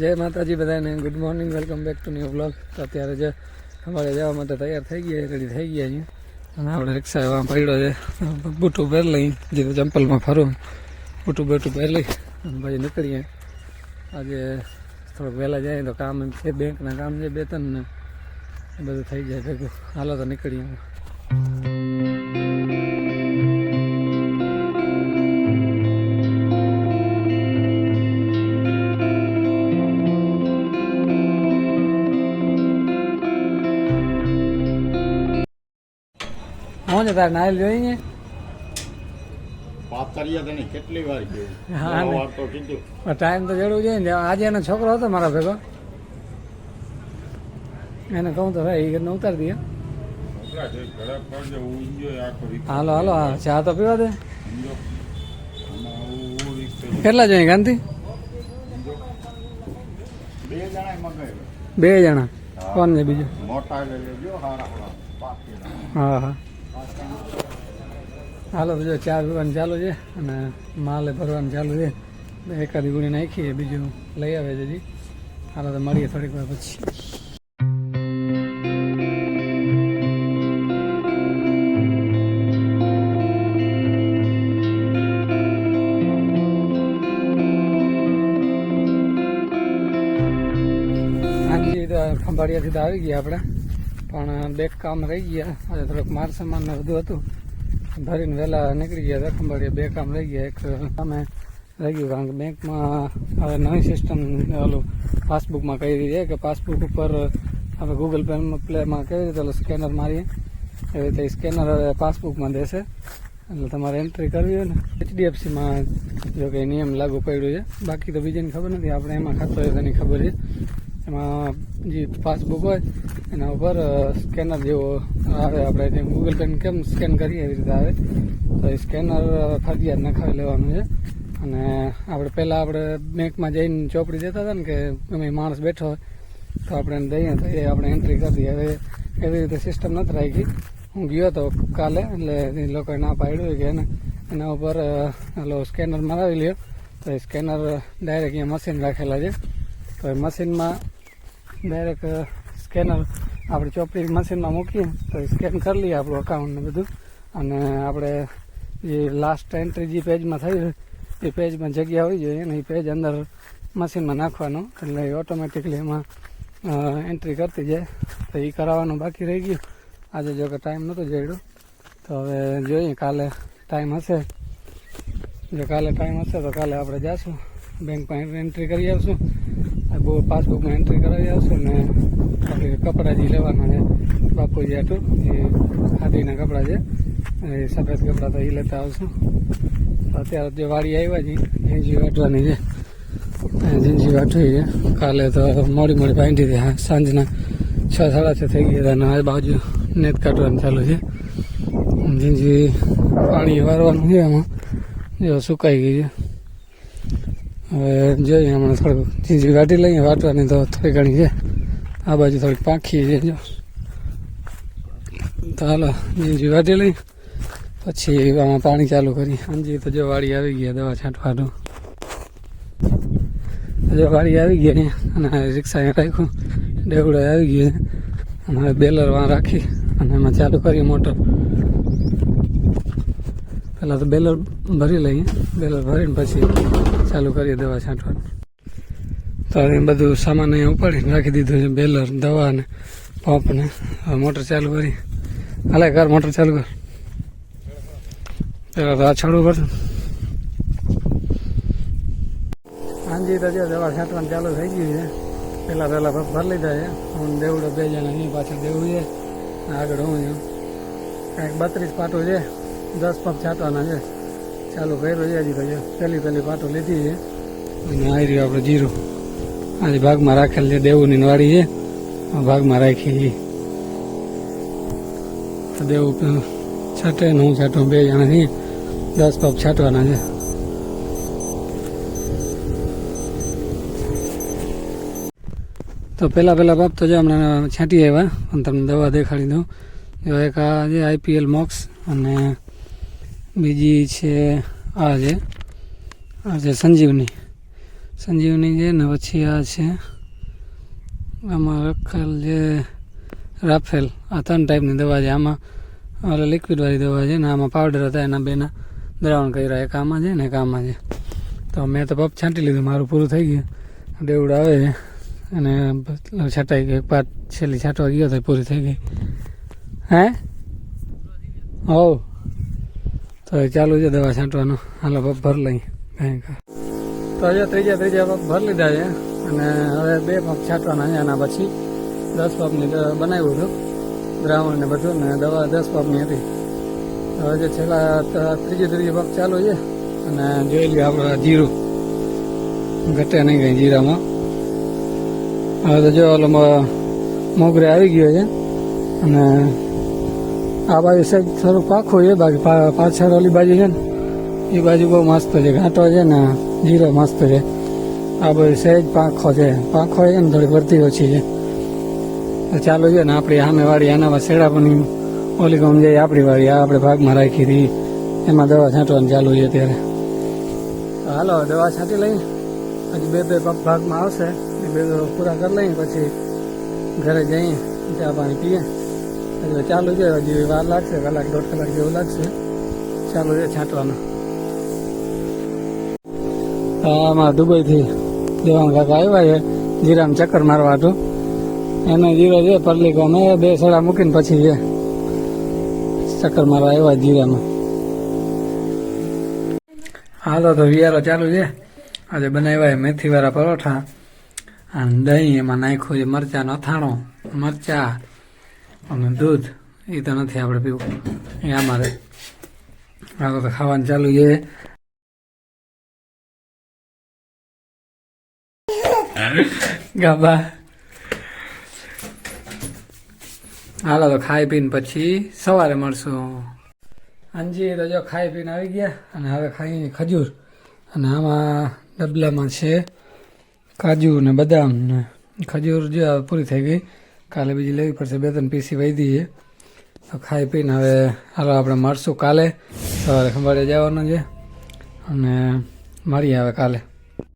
જય માતાજી બધાને. Good morning welcome back to new blog તો અત્યારે જે અમારે જવા માટે તૈયાર થઈ ગયા રેડી થઈ ગયા અહીંયા અને આપણે રિક્ષા એવા પડ્યો છે. બૂટું પહેર લઈ, જે ચંપલમાં ફરું. બૂટું બેટું પહેર લઈ અને પછી નીકળીએ. આજે થોડુંક વહેલા જાય તો કામ છે બેંકના કામ છે, બે ત્રણ ને. બધું થઈ જાય ભેગું. હાલો તો નીકળીએ. છે તાર જોઈએ પાતળિયા તને કેટલી વાર કીધું? ટાઈમ તો જરૂર જોઈએ ને. આજે એનો છોકરો હતો મારા ભેગો. એને કહું તો ભાઈ ઘરને ઉતારી દઈએ. હાલો હાલો હા ચા તો પીવા દે. કેટલા જોઈએ ગાંધી બે જણા. કોણ છે બીજું? મોટા હા હા. હાલો બીજો ચા પીવાનું ચાલુ છે અને માલે ભરવાનું ચાલુ છે. એકાદી ગુણી નાખીએ, બીજું લઈ આવે છે હાલો, તો મળીએ થોડીક વાર પછી. ખંભાળિયાથી તો આવી ગયા આપણે. પણ બે કામ રહી ગયા. આજે થોડુંક માર સામાન બધું હતું. ભરીને વહેલા નીકળી ગયા હતા બે કામ રહી ગયા. એક સામે રહી ગયું. કારણ કે બેંકમાં હવે નવી સિસ્ટમ ઓલું પાસબુકમાં કહી દીધી કે પાસબુક ઉપર આપણે ગૂગલ પે પ્લેમાં કેવી રીતે સ્કેનર મારીએ? એવી રીતે સ્કેનર હવે પાસબુકમાં દેશે. એટલે તમારે એન્ટ્રી કરવી હોય ને. એચડીએફસીમાં જો કે નિયમ લાગુ પડ્યો છે. બાકી તો બીજાને ખબર નથી. આપણે એમાં ખાતો હોય તેની ખબર છે. એમાં જે પાસબુક હોય, એના ઉપર સ્કેનર જેવો આવે. આપણે ગૂગલ પેન કેમ સ્કેન કરીએ એવી રીતે આવે. તો એ સ્કેનર ફરજિયાત નખાવી લેવાનું છે. અને આપણે પહેલાં આપણે બેંકમાં જઈને ચોપડી દેતા હતા ને કે ગમે માણસ બેઠો હોય, તો આપણે એને દઈએ તો એ આપણે એન્ટ્રી કરી હવે એવી રીતે સિસ્ટમ નથી રાખી. હું ગયો હતો કાલે, એટલે એ લોકોએ ના પાડ્યું કે એને, એના ઉપર ઓલો સ્કેનર મરાવી લ્યો. તો એ સ્કેનર ડાયરેક્ટ અહીંયા મશીન રાખેલા છે. તો એ મશીનમાં ડાયરેક્ટ સ્કેનર આપણે ચોપડી મશીનમાં મૂકીએ, તો સ્કેન કરી લઈએ આપણું અકાઉન્ટ ને બધું. અને આપણે જે લાસ્ટ એન્ટ્રી જે પેજમાં થઈ એ પેજમાં જગ્યા હોવી જોઈએ. અને એ પેજ અંદર મશીનમાં નાખવાનું. એટલે એ ઓટોમેટિકલી એમાં એન્ટ્રી કરતી જાય. તો એ કરાવવાનું બાકી રહી ગયું. આજે જો કે ટાઈમ નહોતો જડ્યો. તો હવે જોઈએ, કાલે ટાઈમ હશે. જો કાલે ટાઈમ હશે તો કાલે આપણે જાશું. બેંકમાં એન્ટ્રી કરી આવશું. પાસબુકમાં એન્ટ્રી કરાવી આવશું ને આપણે કપડાં જે લેવાના છે બાપુજી આટું એ ખાદીના કપડાં છે એ સફેદ કપડાં તો એ લેતા આવશું. અત્યારે જે વાડી આવ્યા છે, જીંજી વાટવાની છે ઝીંજી વાટવી છે. કાલે તો મોડી મોડી બાંધી હતી સાંજના છ સાડા છ થઈ ગયા હતા અને આ બાજુ નેત કાઢવાનું ચાલુ છે. જીંજી પાણી વારવાનું છે એમાં જો સુકાઈ ગઈ છે. હવે જોઈએ હમણાં થોડુંક. જીંજી વાટી લઈએ, વાટવાની તો થોડી ઘણી છે. આ બાજુ થોડીક પાંખી છે, જો. તો હાલો જીંજી વાટી લઈ પછી આમાં પાણી ચાલુ કરી હાંજી તો જો વાડી આવી ગયા દવા છાંટવાનું. જો વાડી આવી ગયા અને રિક્ષા રાખ્યું. ડેવડો આવી ગયો અને હવે બેલર વાં રાખી, અને એમાં ચાલુ કરી મોટર. પહેલાં તો બેલર ભરી લઈએ. બેલર ભરીને પછી ચાલુ કરીએ દવા છાંટવાનું. તો હવે બધું સામાન અહીંયા ઉપાડીને રાખી દીધું છે, બેલર, દવા ને પંપ ને. મોટર ચાલુ કરી. હાલે, કર મોટર ચાલુ કર. પેલા તો આ છાડવું પડશે. હાંજી તો જો દવા છાંટવાનું ચાલુ થઈ ગયું છે. પહેલાં પહેલાં ભરી લીધા છે. હું દેવડો બે જણા અહીં પાછળ દેવું છે. આગળ હું છું કાંઈક બત્રીસ પાટું છે. દસ પંપ છાંટવાના છે. ચાલુ કર્યો છે હજી તો પહેલી પહેલી પાટો લીધી છે. અને આવી રહ્યું આપણે જીરું. આજે ભાગમાં રાખેલ છે દેવુની વાડી છે. ભાગમાં રાખી છે. દેવું છાંટે ને હું છાંટું, બે જણા છીએ. દસ પગ છાંટવાના છે. તો પહેલાં પહેલાં બાપ તો જો હમણાં છાંટી આવ્યા, પણ તમને દવા દેખાડી દઉં. જો એક આ જે આઈપીએલ મોક્સ અને બીજી છે, આ છે આ છે સંજીવની. સંજીવની છે ને પછી આ છે આમાં રખેલ છે રાફેલ આ ત્રણ ટાઈપની દવા છે. આમાં ઓલા લિક્વિડવાળી દવા છે ને આમાં પાવડર હતા, એના બેના દ્રાવણ કર્યા. એક આમાં છે ને એક આમાં છે. તો મેં તો પપ છાંટી લીધું, મારું પૂરું થઈ ગયું. દેવડ આવે છે અને છટાઈ ગઈ. એક પાટ છેલ્લી છાંટવા ગયો તો પૂરી થઈ ગઈ. હે? હો તો ચાલુ છે દવા છાંટવાનું. હાલો ભર લઈ. તો હજુ ત્રીજા ત્રીજા પગ ભરી લીધા છે. અને હવે બે પગ છાંટવાના છે. એના પછી દસ પગની બનાવ્યું હતું. દ્રાવણ ને બધું ને દવા દસ પગની હતી. હવે જે છેલ્લા ત્રીજી ત્રીજી પગ ચાલુ છે. અને જોઈ લઈએ આપણે જીરું. ઘટે નહીં ગઈ જીરામાં. હવે તો જો ઓલો મોગરે આવી ગયો છે. અને આ બાજુ સાઈડ થોડુંક પાખું છે બાજુ પાછળ ઓલી બાજુ છે ને, એ બાજુ બહુ મસ્ત છે, ઘાંટો છે ને જીરો મસ્ત છે. આ બાજુ સહેજ પાંખો છે પાંખો છે ને થોડી ભરતી ઓછી છે. ચાલુ છે ને આપણી સામે વાળી આનામાં શેડા પણ ઓલી ગામ જાય આપણી વાળી, આ આપણે ભાગમાં રાખી હતી. એમાં દવા છાંટવાનું ચાલુ છે ત્યારે હાલો, દવા છાંટી લઈએ. હજી બે બે ભાગમાં આવશે. એ બે પૂરા કરી લઈએ, પછી ઘરે જઈએ, ચા પાણી પીએ. હજી ચાલુ છે, હજી વાર લાગશે, કલાક દોઢ કલાક જેવું લાગશે. ચાલુ છે છાંટવાનું. આમાં દુબઈથી દેવાન કાકા આવ્યા છે જીરામાં ચક્કર મારવા હતું. એને જીરો છે પરલી ગામે બે સડા મૂકીને પછી છે, ચક્કર મારવા આવ્યા જીરામાં. હાલો, તો વિયારો ચાલુ છે. આજે બનાવ્યા મેથી વાળા પરોઠા. અને દહીં એમાં નાખ્યું છે, મરચાંનો અથાણો, મરચા અને દૂધ, એ તો નથી આપણે પીવું. એ અમારે. આ તો ખાવાનું ચાલુ છે. ગાબા. હાલો તો ખાઈ પીને પછી સવારે મળશું. અંજી તો જો ખાઈ પીને આવી ગયા અને હવે ખાઈ ખજૂર. અને આમાં ડબલામાં છે કાજુ ને બદામ ને ખજૂર જો પૂરી થઈ ગઈ. કાલે બીજી લેવી પડશે. બે ત્રણ પીસી વહી છે તો ખાઈ પીને હવે હાલો આપણે મળશું કાલે. સવારે ખંભાળે જવાનું છે. અને મળીએ હવે કાલે.